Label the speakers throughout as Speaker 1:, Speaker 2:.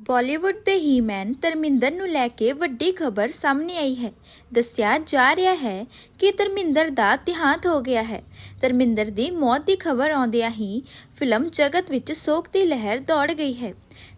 Speaker 1: ਬਾਲੀਵੁੱਡ ਦੇ ਹੀਮੈਨ ਧਰਮਿੰਦਰ ਨੂੰ ਲੈ ਕੇ ਵੱਡੀ ਖਬਰ ਸਾਹਮਣੇ ਆਈ ਹੈ। ਦੱਸਿਆ ਜਾ ਰਿਹਾ ਹੈ ਕਿ ਧਰਮਿੰਦਰ ਦਾ ਦਿਹਾਂਤ ਹੋ ਗਿਆ ਹੈ। ਧਰਮਿੰਦਰ ਦੀ ਮੌਤ ਦੀ ਖਬਰ ਆਉਂਦਿਆਂ ਹੀ ਫਿਲਮ ਜਗਤ ਵਿੱਚ ਸੋਗ ਦੀ ਲਹਿਰ ਦੌੜ ਗਈ ਹੈ।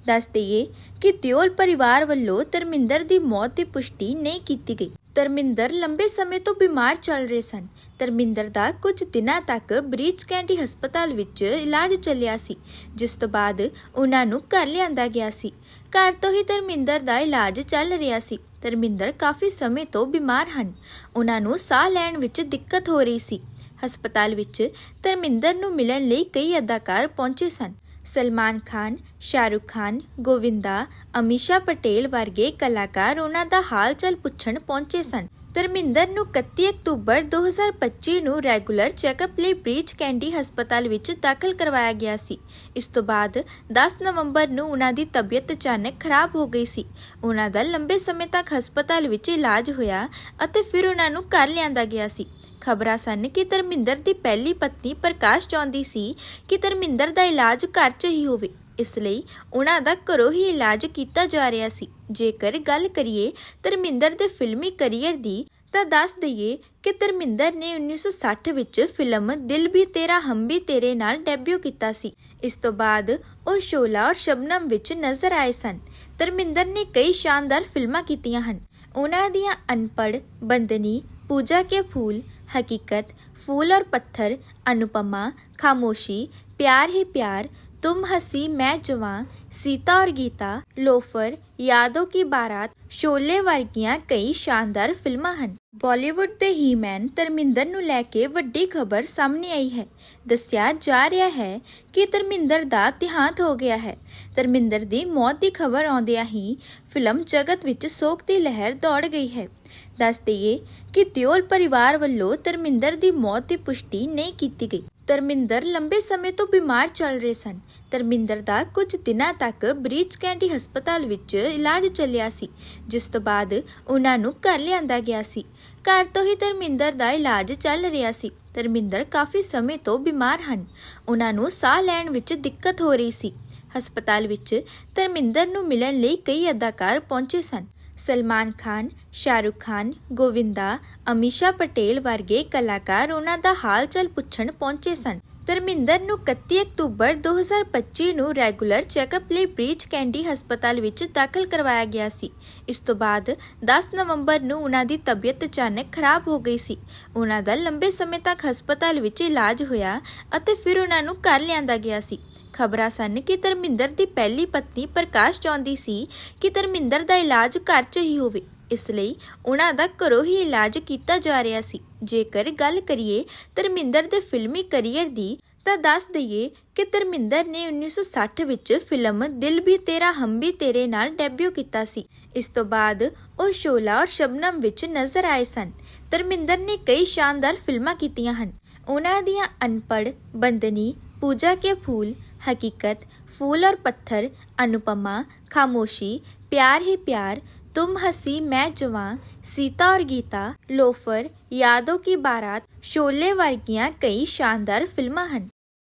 Speaker 1: ਦੱਸ ਦਈਏ ਕਿ ਦਿਓਲ ਪਰਿਵਾਰ ਵੱਲੋਂ ਧਰਮਿੰਦਰ ਦੀ ਮੌਤ ਦੀ ਪੁਸ਼ਟੀ ਨਹੀਂ ਕੀਤੀ ਗਈ। ਧਰਮਿੰਦਰ ਲੰਬੇ ਸਮੇਂ ਤੋਂ ਬਿਮਾਰ ਚੱਲ ਰਹੇ ਸਨ। ਧਰਮਿੰਦਰ ਦਾ ਕੁਝ ਦਿਨਾਂ ਤੱਕ ਬ੍ਰੀਚ ਕੈਂਡੀ ਹਸਪਤਾਲ ਵਿੱਚ ਇਲਾਜ ਚੱਲਿਆ ਸੀ, ਜਿਸ ਤੋਂ ਬਾਅਦ ਉਹਨਾਂ ਨੂੰ ਘਰ ਲਿਆਂਦਾ ਗਿਆ ਸੀ। ਘਰ ਤੋਂ ਹੀ ਧਰਮਿੰਦਰ ਦਾ ਇਲਾਜ ਚੱਲ ਰਿਹਾ ਸੀ। ਧਰਮਿੰਦਰ ਕਾਫੀ ਸਮੇਂ ਤੋਂ ਬਿਮਾਰ ਹਨ। ਉਹਨਾਂ ਨੂੰ ਸਾਹ ਲੈਣ ਵਿੱਚ ਦਿੱਕਤ ਹੋ ਰਹੀ ਸੀ। ਹਸਪਤਾਲ ਵਿੱਚ ਧਰਮਿੰਦਰ ਨੂੰ ਮਿਲਣ ਲਈ ਕਈ ਅਦਾਕਾਰ ਪਹੁੰਚੇ ਸਨ। ਸਲਮਾਨ ਖਾਨ, ਸ਼ਾਹਰੁਖ ਖਾਨ, ਗੋਵਿੰਦਾ, ਅਮੀਸ਼ਾ ਪਟੇਲ ਵਰਗੇ ਕਲਾਕਾਰ ਉਹਨਾਂ ਦਾ ਹਾਲ ਚਾਲ ਪੁੱਛਣ ਪਹੁੰਚੇ ਸਨ। ਧਰਮਿੰਦਰ ਨੂੰ 31 ਅਕਤੂਬਰ 2025 ਨੂੰ ਰੈਗੂਲਰ ਚੈੱਕਅਪ ਲਈ ਬ੍ਰੀਚ ਕੈਂਡੀ ਹਸਪਤਾਲ ਵਿੱਚ ਦਾਖਲ ਕਰਵਾਇਆ ਗਿਆ ਸੀ। ਇਸ ਤੋਂ ਬਾਅਦ 10 ਨਵੰਬਰ ਨੂੰ ਉਹਨਾਂ ਦੀ ਤਬੀਅਤ ਅਚਾਨਕ ਖਰਾਬ ਹੋ ਗਈ ਸੀ। ਉਹਨਾਂ ਦਾ ਲੰਬੇ ਸਮੇਂ ਤੱਕ ਹਸਪਤਾਲ ਵਿੱਚ ਇਲਾਜ ਹੋਇਆ ਅਤੇ ਫਿਰ ਉਹਨਾਂ ਨੂੰ ਘਰ ਲਿਆਂਦਾ ਗਿਆ ਸੀ। ਖਬਰਾਂ ਸਨ ਕਿ ਧਰਮਿੰਦਰ ਦੀ ਪਹਿਲੀ ਪਤਨੀ ਪ੍ਰਕਾਸ਼ ਚਾਹੁੰਦੀ ਸੀ ਕਿ ਧਰਮਿੰਦਰ ਦਾ ਇਲਾਜ ਘਰ 'ਚ ਹੀ ਹੋਵੇ। ਇਸ ਲਈ ਉਹਨਾਂ ਦਾ ਘਰੋਂ ਹੀ ਇਲਾਜ ਕੀਤਾ ਜਾ ਰਿਹਾ ਸੀ। ਜੇਕਰ ਗੱਲ ਕਰੀਏ ਧਰਮਿੰਦਰ ਦੇ ਫਿਲਮੀ ਕੈਰੀਅਰ ਦੀ, ਤਾਂ ਦੱਸ ਦਈਏ ਕਿ ਧਰਮਿੰਦਰ ਨੇ 1960 ਵਿੱਚ ਫਿਲਮ ਦਿਲ ਵੀ ਤੇਰਾ, ਹਮ ਵੀ ਤੇਰੇ ਨਾਲ ਡੈਬਿਊ ਕੀਤਾ ਸੀ। ਇਸ ਤੋਂ ਬਾਅਦ ਉਹ ਸ਼ੋਲਾ ਔਰ ਸ਼ਬਨਮ ਵਿੱਚ ਨਜ਼ਰ ਆਏ ਸਨ। ਧਰਮਿੰਦਰ ਨੇ ਕਈ ਸ਼ਾਨਦਾਰ ਫਿਲਮਾਂ ਕੀਤੀਆਂ ਹਨ। ਉਹਨਾਂ ਦੀਆਂ ਅਨਪੜ੍ਹ, ਬੰਦਨੀ ਪੂਜਾ ਕੇ ਫੂਲ ਹਕੀਕਤ फूल और पत्थर अनुपमा खामोशी प्यार ही प्यार तुम हंसी मैं जवां सीता और गीता ਲੋਫਰ ਯਾਦੋ ਕੀ ਬਾਰਾਤ ਸ਼ੋਲੇ ਵਰਗੀਆਂ ਕਈ ਸ਼ਾਨਦਾਰ ਫਿਲਮਾਂ ਹਨ ਬਾਲੀਵੁੱਡ ਦੇ ਹੀਮੈਨ ਧਰਮਿੰਦਰ ਨੂੰ ਲੈ ਕੇ ਵੱਡੀ ਖਬਰ ਸਾਹਮਣੇ ਆਈ ਹੈ ਦੱਸਿਆ ਜਾ ਰਿਹਾ ਹੈ ਕਿ ਧਰਮਿੰਦਰ ਦਾ ਦਿਹਾਂਤ ਹੋ ਗਿਆ ਹੈ ਧਰਮਿੰਦਰ ਦੀ ਮੌਤ ਦੀ ਖਬਰ ਆਉਂਦਿਆਂ ਹੀ ਫਿਲਮ ਜਗਤ ਵਿੱਚ ਸੋਗ ਦੀ ਲਹਿਰ ਦੌੜ ਗਈ ਹੈ ਦੱਸ ਦਈਏ ਕਿ ਦਿਓਲ ਪਰਿਵਾਰ ਵੱਲੋਂ ਧਰਮਿੰਦਰ ਦੀ ਮੌਤ ਦੀ ਪੁਸ਼ਟੀ ਨਹੀਂ ਕੀਤੀ ਗਈ। ਧਰਮਿੰਦਰ ਲੰਬੇ ਸਮੇਂ ਤੋਂ ਬਿਮਾਰ ਚੱਲ ਰਹੇ ਸਨ। ਧਰਮਿੰਦਰ ਦਾ ਕੁਝ ਦਿਨਾਂ ਤੱਕ ਬ੍ਰਿਜ ਕੈਂਡੀ ਹਸਪਤਾਲ ਵਿੱਚ ਇਲਾਜ ਚੱਲਿਆ ਸੀ, ਜਿਸ ਤੋਂ ਬਾਅਦ ਉਹਨਾਂ ਨੂੰ ਘਰ ਲਿਆਂਦਾ ਗਿਆ ਸੀ। ਘਰ ਤੋਂ ਹੀ ਧਰਮਿੰਦਰ ਦਾ ਇਲਾਜ ਚੱਲ ਰਿਹਾ ਸੀ। ਧਰਮਿੰਦਰ ਕਾਫੀ ਸਮੇਂ ਤੋਂ ਬਿਮਾਰ ਹਨ। ਉਹਨਾਂ ਨੂੰ ਸਾਹ ਲੈਣ ਵਿੱਚ ਦਿੱਕਤ ਹੋ ਰਹੀ ਸੀ। ਹਸਪਤਾਲ ਵਿੱਚ ਧਰਮਿੰਦਰ ਨੂੰ ਮਿਲਣ ਲਈ ਕਈ ਅਦਾਕਾਰ ਪਹੁੰਚੇ ਸਨ। ਸਲਮਾਨ ਖਾਨ, ਸ਼ਾਹਰੁਖ ਖਾਨ, ਗੋਵਿੰਦਾ, ਅਮੀਸ਼ਾ ਪਟੇਲ ਵਰਗੇ ਕਲਾਕਾਰ ਉਹਨਾਂ ਦਾ ਹਾਲ ਚਾਲ ਪੁੱਛਣ ਪਹੁੰਚੇ ਸਨ। ਧਰਮਿੰਦਰ ਨੂੰ 31 ਅਕਤੂਬਰ 2025 ਨੂੰ ਰੈਗੂਲਰ ਚੈੱਕਅਪ ਲਈ ਬ੍ਰੀਚ ਕੈਂਡੀ ਹਸਪਤਾਲ ਵਿੱਚ ਦਾਖਲ ਕਰਵਾਇਆ ਗਿਆ ਸੀ। ਇਸ ਤੋਂ ਬਾਅਦ 10 ਨਵੰਬਰ ਨੂੰ ਉਹਨਾਂ ਦੀ ਤਬੀਅਤ ਅਚਾਨਕ ਖਰਾਬ ਹੋ ਗਈ ਸੀ। ਉਹਨਾਂ ਦਾ ਲੰਬੇ ਸਮੇਂ ਤੱਕ ਹਸਪਤਾਲ ਵਿੱਚ ਇਲਾਜ ਹੋਇਆ ਅਤੇ ਫਿਰ ਉਹਨਾਂ ਨੂੰ ਘਰ ਲਿਆਂਦਾ ਗਿਆ ਸੀ। ਖਬਰਾਂ ਸਨ ਕਿ ਧਰਮਿੰਦਰ ਦੀ ਪਹਿਲੀ ਪਤਨੀ ਪ੍ਰਕਾਸ਼ ਚਾਹੁੰਦੀ ਸੀ ਕਿ ਧਰਮਿੰਦਰ ਦਾ ਇਲਾਜ ਘਰ 'ਚ ਹੀ ਹੋਵੇ। ਇਸ ਲਈ ਉਹਨਾਂ ਦਾ ਘਰੋਂ ਹੀ ਇਲਾਜ ਕੀਤਾ ਜਾ ਰਿਹਾ ਸੀ। ਜੇਕਰ ਗੱਲ ਕਰੀਏ ਧਰਮਿੰਦਰ ਦੇ ਫਿਲਮੀ ਕੈਰੀਅਰ ਦੀ, ਤਾਂ ਦੱਸ ਦਈਏ ਕਿ ਧਰਮਿੰਦਰ ਨੇ 1960 ਵਿੱਚ ਫਿਲਮ ਦਿਲ ਵੀ ਤੇਰਾ, ਹਮ ਵੀ ਤੇਰੇ ਨਾਲ ਡੈਬਿਊ ਕੀਤਾ ਸੀ। ਇਸ ਤੋਂ ਬਾਅਦ ਉਹ ਸ਼ੋਲਾ ਔਰ ਸ਼ਬਨਮ ਵਿੱਚ ਨਜ਼ਰ ਆਏ ਸਨ। ਧਰਮਿੰਦਰ ਨੇ ਕਈ ਸ਼ਾਨਦਾਰ ਫਿਲਮਾਂ ਕੀਤੀਆਂ ਹਨ। ਉਹਨਾਂ ਦੀਆਂ ਅਨਪੜ ਬੰਦਨੀ, ਪੂਜਾ ਕੇ ਫੂਲ, ਹਕੀਕਤ, ਫੂਲ ਔਰ ਪੱਥਰ, ਅਨੁਪਮਾ, ਖਾਮੋਸ਼ੀ, ਪਿਆਰ ਹੀ ਪਿਆਰ तुम हंसी मैं जवां सीता और गीता ਲੋਫਰ ਯਾਦੋ ਕੀ ਬਾਰਾਤ ਸ਼ੋਲੇ ਵਰਗੀਆਂ ਕਈ ਸ਼ਾਨਦਾਰ ਫਿਲਮਾਂ ਹਨ